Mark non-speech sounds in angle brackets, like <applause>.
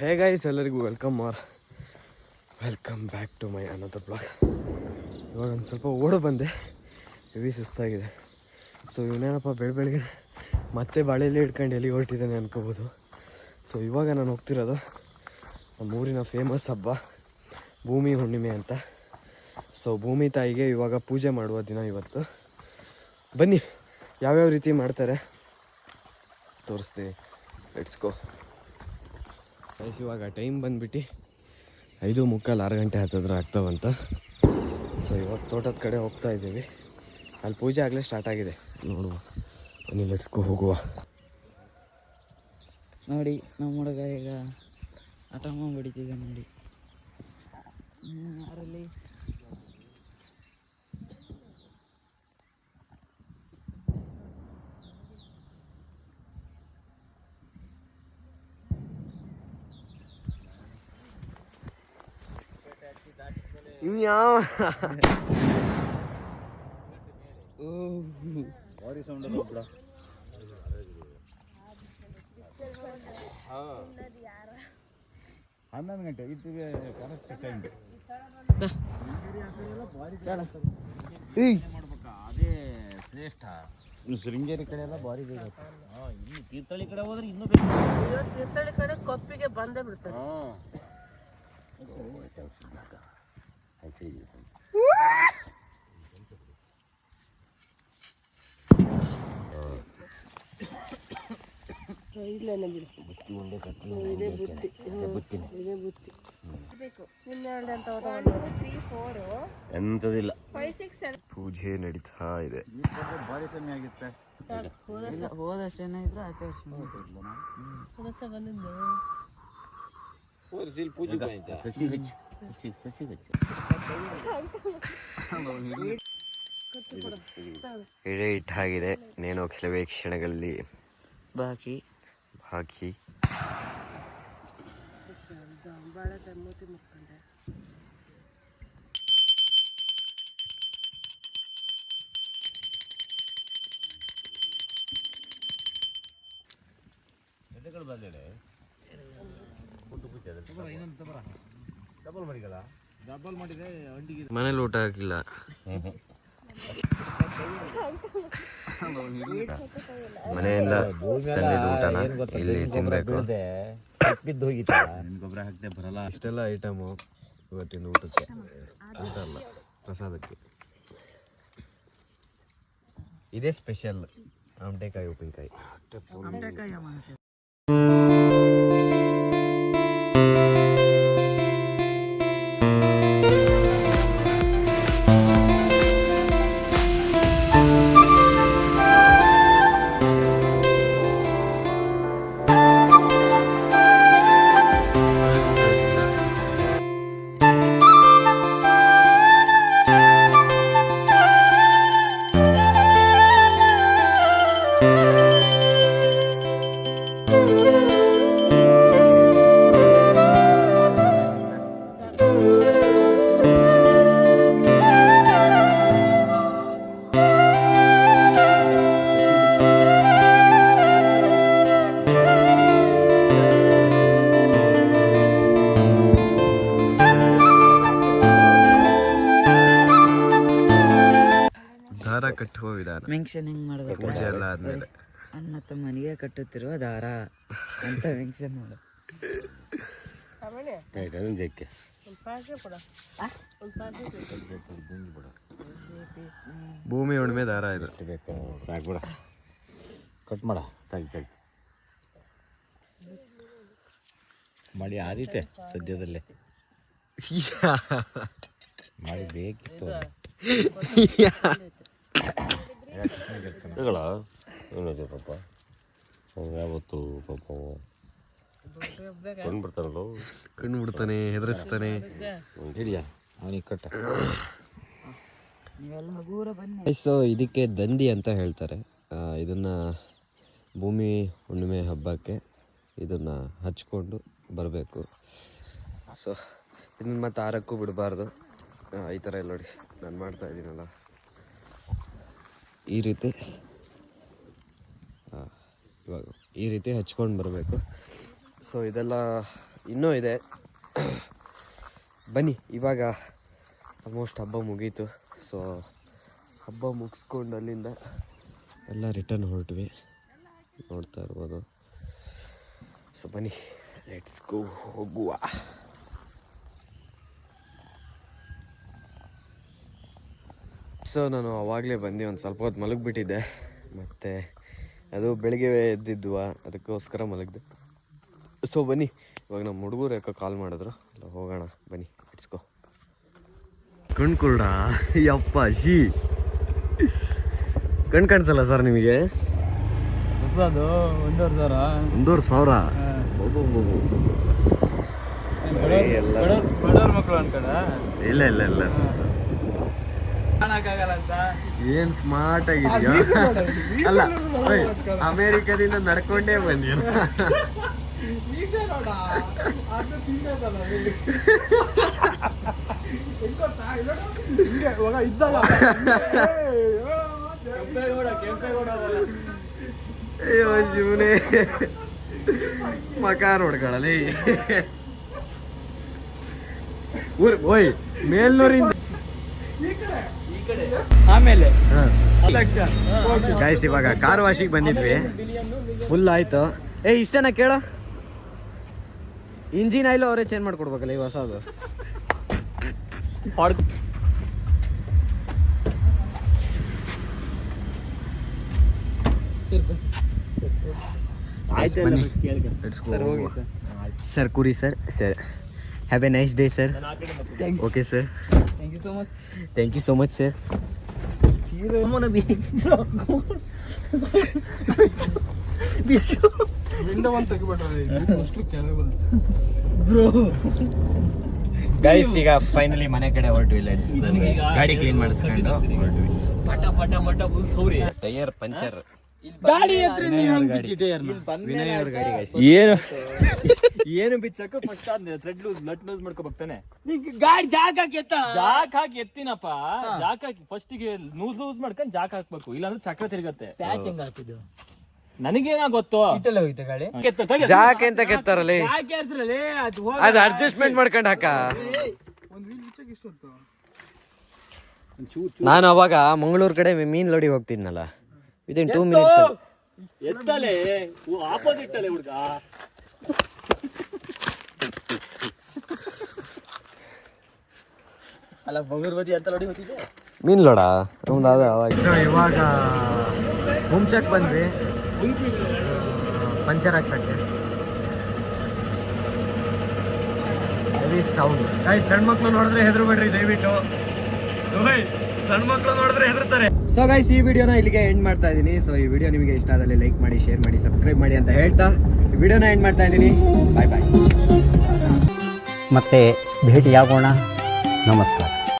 ಹೇ guys ಎಲ್ಲರಿಗೂ welcome or welcome back to my another blog ಇವಾಗ ಒಂದು ಸ್ವಲ್ಪ ಓಡ ಬಂದೆ. ಹೆವಿ ಸುಸ್ತಾಗಿದೆ. ಸೊ ಇವನೇನಪ್ಪ ಬೆಳ ಬೆಳಗ್ಗೆ ಮತ್ತೆ ಬಾಳೆಯಲ್ಲಿ ಹಿಡ್ಕೊಂಡು ಎಲ್ಲಿ ಹೊರಟಿದ್ದಾನೆ ಅನ್ಕೋಬೋದು. ಸೊ ಇವಾಗ ನಾನು ಹೋಗ್ತಿರೋದು ನಮ್ಮ ಊರಿನ ಫೇಮಸ್ ಹಬ್ಬ, ಭೂಮಿ ಹುಣ್ಣಿಮೆ ಅಂತ. ಸೊ ಭೂಮಿ ತಾಯಿಗೆ ಇವಾಗ ಪೂಜೆ ಮಾಡುವ ದಿನ ಇವತ್ತು. ಬನ್ನಿ, ಯಾವ್ಯಾವ ರೀತಿ ಮಾಡ್ತಾರೆ? ತೋರಿಸ್ತೀನಿ. ಲೆಟ್ಸ್ ಗೋ ಇವಾಗ ಟೈಮ್ ಬಂದ್ಬಿಟ್ಟು ಐದು ಮುಕ್ಕಾಲು ಆರು ಗಂಟೆ ಹತ್ತಿದ್ರೆ ಆಗ್ತಾವಂತ. ಸೊ ಇವಾಗ ತೋಟದ ಕಡೆ ಹೋಗ್ತಾ ಇದ್ದೀವಿ. ಅಲ್ಲಿ ಪೂಜೆ ಆಗಲೇ ಸ್ಟಾರ್ಟ್ ಆಗಿದೆ. ನೋಡುವ. ಬನ್ನಿ ಲೆಟ್ಸ್ಕೋ ಹೋಗುವ. ನೋಡಿ, ನಮ್ಮ ಹುಡುಗ ಈಗ ಆಟ ಹೊಡಿತಿದ್ದೆ ನೋಡಿ. ಯಾರಲ್ಲಿ? ಇನ್ಯಾವ? ಹನ್ನೊಂದು ಗಂಟೆ ಇದು ಕರೆಕ್ಟ್ ಟೈಮ್ ಅದೇ ಶ್ರೇಷ್ಠ ಶೃಂಗೇರಿ ಕಡೆ ಎಲ್ಲ ಭಾರಿ ಬೇಗ ಇನ್ನು ತೀರ್ಥಹಳ್ಳಿ ಕಡೆ ಹೋದ್ರೆ ಇನ್ನೂ ಬೇಕು. ತೀರ್ಥಹಳ್ಳಿ ಕಡೆ ಕಪ್ಪಿಗೆ ಬಂದೇ ಬಿಡ್ತಾರೆ. ಬಿಡು. ಇದೇ ಬುತ್ತಿ. ಇದೇ ಬುತ್ತಿ. ಬೇಕು. ನಿನ್ನೆ ಅಂತ ತ್ರೀ ಫೋರು ಎಂಥದಿಲ್ಲ. ಫೈವ್ ಸಿಕ್ಸ್ ಪೂಜೆ ನಡೀತಾ ಇದೆ. ಭಾರಿ ಕಮ್ಮಿ ಆಗಿತ್ತೆ. ಇಲ್ಲ ಹೋದ ವರ್ಷ ಏನಾಯ್ತು ಆಚೆ ವರ್ಷ ಸದಸ್ಯ ಬಂದಿದ್ದು. ಸಸಿ ಹಚ್ಚಿ ಸಸಿ ಸಸಿ ಹಚ್ಚಿ. ಎಡೆ ಇಟ್ಟಾಗಿದೆ. ನೇನೋ ಕೆಲವೇ ಕ್ಷಣಗಳಲ್ಲಿ. ಬಾಕಿ. ಹಾಕಿ. ಮನೇಲಿ ಊಟ ಹಾಕಿಲ್ಲ. <laughs> ಮನೆಯಿಂದ ತಂದಿದ್ದು ಊಟನ ಇಲ್ಲಿ ತಿನ್ಬೇಕು. ಬಿದ್ದು ಹೋಗಿತ್ತ ಗೊಬ್ಬರ ಹಾಕದೆ ಬರಲ್ಲ. ಇಷ್ಟೆಲ್ಲ ಐಟಮು ಇವತ್ತಿನ ಊಟಕ್ಕೆ. ಊಟ ಅಲ್ಲ ಪ್ರಸಾದಕ್ಕೆ. ಇದೇ ಸ್ಪೆಷಲ್. ಆಮಟೆಕಾಯಿ ಉಪ್ಪಿನಕಾಯಿ. ಕಟ್ಟುವ ವಿಧಾನ ಮೆನ್ಷನ್ ಹೆಂಗ್ ಮಾಡಬೇಕು. ಪೂಜೆ ಎಲ್ಲ ಆದ್ಮೇಲೆ. ಅಣ್ಣ ತಮ್ಮನಿಗೆ ಕಟ್ಟುತ್ತಿರುವ ದಾರ ಅಂತ ಮೆನ್ಷನ್ ಮಾಡು. ಜಕ್ಕೆ ಕೊಡ ಒಂದು ಪಾರ್ಟಿ ಭೂಮಿ ಉಣ್ಮೆ ದಾರ ಇದು. ಬೇಕು ಸಾಕ್ಬಿಡ ಕಟ್ ಮಾಡ. ತೆಗಿ ತೆಗಿ. ಮಾಡಿ ಆದೀತೆ ಸದ್ಯದಲ್ಲೇ. ಮಾಡಿ ಬೇಕಿತ್ತು. ತಗೊಳ ಏನಿದೆ ಪಾಪ. ಅವ್ನು ಯಾವತ್ತು ಪಾಪ ಕಣ್ಣು ಬಿಡ್ತಾರಲ್ಲ ಕಣ್ಣು ಬಿಡ್ತಾನೆ ಹೆದರಿಸ್ತಾನೆ. ಹಿಡಿಯ. ಅವನಿಗೆ ಕಟ್ಟ. ನೀವೆಲ್ಲ ಹಗೂರ ಬನ್ನಿ ಸೊ ಇದಕ್ಕೆ ದಂದಿ ಅಂತ ಹೇಳ್ತಾರೆ. ಇದನ್ನು ಇದನ್ನ ಭೂಮಿ ಹುಣ್ಣಿಮೆ ಹಬ್ಬಕ್ಕೆ ಇದನ್ನ ಹಚ್ಕೊಂಡು ಬರಬೇಕು. ಸೊ ಇದನ್ನ ಮತ್ತೆ ಆರಕ್ಕೂ ಬಿಡಬಾರ್ದು. ಈ ಥರ ಇಲ್ಲ ನೋಡಿ. ನಾನು ಮಾಡ್ತಾ ಇದ್ದೀನಲ್ಲ. ಈ ರೀತಿ. ಇವಾಗ ಈ ರೀತಿ ಹಚ್ಕೊಂಡು ಬರಬೇಕು. ಸೊ ಇದೆಲ್ಲ ಇನ್ನೂ ಇದೆ. ಬನ್ನಿ, ಇವಾಗ ಆಲ್ಮೋಸ್ಟ್ ಹಬ್ಬ ಮುಗೀತು. ಸೊ ಹಬ್ಬ ಮುಗಿಸ್ಕೊಂಡು ಅಲ್ಲಿಂದ ಎಲ್ಲ ರಿಟರ್ನ್ ಹೊರಟ್ವಿ. ನೋಡ್ತಾ ಇರ್ಬೋದು. ಸೊ ಬನ್ನಿ ಲೆಟ್ಸ್ ಗೋ ಹೋಗುವ. ಸೊ ನಾನು ಅವಾಗಲೇ ಬಂದು ಒಂದು ಸ್ವಲ್ಪ ಹೊತ್ತು ಮಲಗಿಬಿಟ್ಟಿದ್ದೆ. ಮತ್ತು ಅದು ಬೆಳಿಗ್ಗೆ ಎದ್ದಿದ್ವ ಅದಕ್ಕೋಸ್ಕರ ಮಲಗಿದೆ. ಸೊ ಬನ್ನಿ ಇವಾಗ ನಮ್ಮ ಹುಡುಗರು ಯಾಕೋ ಕಾಲ್ ಮಾಡಿದ್ರು. ಇಲ್ಲ ಹೋಗೋಣ ಬನ್ನಿ ಇಟ್ಸ್ಕೋ ಕಣ್ ಕುರುಡ ಯಪ್ಪ ಶಿ ಕಣ್ ಕಾಣಿಸಲ್ಲ ಸರ್ ನಿಮಗೆ? ಅದು ಒಂದೂವರೆ ಸಾವಿರ. ಒಂದೂವರೆ ಸಾವಿರ. ಎಲ್ಲ ಇಲ್ಲ ಇಲ್ಲ ಇಲ್ಲ ಸರ್ ಏನ್ ಸ್ಮಾರ್ಟ್ ಆಗಿದ್ಯೋ? ಅಲ್ಲ ಅಮೇರಿಕಾದಿಂದ ನಡ್ಕೊಂಡೇ ಬಂದಿಯ. ಅಯ್ಯೋ ಶಿವನೇ. ಮಕ ನೋಡ್ಕೊಳ್ಳಲಿ ಊರ್ ಓಯ್ ಮೇಲ್ನೂರಿಂದ ಆಮೇಲೆ ಗಾಯ್ಸ್ ಇವಾಗ ಕಾರ್ ವಾಶಿಗೆ ಬಂದಿದ್ವಿ. ಫುಲ್ ಆಯ್ತು. ಏ ಇಷ್ಟೇನಾ ಕೇಳ? ಇಂಜಿನ್ ಆಯ್ಲು ಅವರೇ ಚೇಂಜ್ ಮಾಡ್ಕೊಡ್ಬೇಕಲ್ಲ ಈ ಹೊಸದು. ಸರ್ ಕುರಿ sir. Sir. Have a nice day sir okay sir thank you so much thank you so much sir guys ಈಗ ಫೈನಲಿ ಮನೆ ಕಡೆ ಹೊರಟ್ವಿ. ಗಾಡಿ ಕ್ಲೀನ್ ಮಾಡಿಸ್ಕೊಂಡು ಪಟ ಪಟ ಪಟ ಫುಲ್ ಸೌರಿ. ಟೈಯರ್ ಪಂಚರ್ ಗಾಡಿ ಹತ್ರ ಏನು? ಏನು ಬಿಚ್ಚಕ್ಕ first thread loose nut loose ಮಾಡ್ಕೋಬೇಕಾನೆ ಗಾಡಿ ಜಾಕ್ ಹಾಕಿ ಎತ್ತ. ಜಾಕ್ ಹಾಕಿ ಎತ್ತಿನಪ್ಪ. ಜಾಕ್ ಹಾಕಿ ಫಸ್ಟ್ಗೆ ಲೂಸ್ ಲೂಸ್ ಮಾಡ್ಕೊಂಡು ಜಾಕ್ ಹಾಕ್ಬೇಕು. ಇಲ್ಲಾಂದ್ರೆ ಚಕ್ರ ತಿರುಗತ್ತೆ. ಪ್ಯಾಚ್ ಹೆಂಗ್ ಹಾಕಿದ್ದು? ನನಗೇನ ಗೊತ್ತು. ಇಟ್ಟಲ್ಲ ಹೋಯ್ತು ಗಾಡಿ? ಜಾಕ್ ಅಂತ ಕೆತ್ತಾರಲ್ಲಿ? ಅದು ಅದು ಅಡ್ಜಸ್ಟ್ಮೆಂಟ್ ಮಾಡ್ಕೊಂಡು ಹಾಕ. ನಾನು ಅವಾಗ ಮಂಗಳೂರು ಕಡೆ ಮೀನ್ ಲೋಡಿ ಹೋಗ್ತಿದ್ನಲ್ಲ. ವಿದಿನ್ ಟೂ ಮಿನಿಟ್ಸ್ ಎತ್ತಲೆ. ಆಪೋಸಿಟ್ ಅಲ್ಲೇ ಹುಡುಗ. ಅಲ್ಲ ಬಗರ್ ಬದಿ ಅಂತ ನೋಡಿ ಹೋಗ್ತಿದ್ದೆ ಮೀನ್ ಲೋಡ? ನಮ್ದು ಅದ ಅವಾಗ. ಇವಾಗ ಹುಂಚಕ್ ಬಂದ್ವಿ. ಪಂಚರ್ ಹಾಕ್ಸಕ್ಕೆ. ಹೆವಿ ಸೌಂಡ್ ಗಾಯ್ಸ್ ಸಣ್ಣ ಮಕ್ಕಳು ನೋಡಿದ್ರೆ ಹೆದರು ಬಿಡ್ರಿ ದಯವಿಟ್ಟು ಸಣ್ಣ ಮಕ್ಳು ನೋಡಿದ್ರೆ ಹೆದರ್ತಾರೆ. ಸೊ ಗೈಸ್ ಈ ವಿಡಿಯೋನ ಇಲ್ಲಿಗೆ ಎಂಡ್ ಮಾಡ್ತಾ ಇದ್ದೀನಿ. ಸೊ ಈ ವಿಡಿಯೋ ನಿಮಗೆ ಇಷ್ಟ ಆದಲ್ಲಿ ಲೈಕ್ ಮಾಡಿ ಶೇರ್ ಮಾಡಿ ಸಬ್ಸ್ಕ್ರೈಬ್ ಮಾಡಿ ಅಂತ ಹೇಳ್ತಾ ಈ ವಿಡಿಯೋನ ಎಂಡ್ ಮಾಡ್ತಾ ಇದ್ದೀನಿ. ಬಾಯ್ ಬಾಯ್ ಮತ್ತೆ ಭೇಟಿಯಾಗೋಣ. ನಮಸ್ಕಾರ.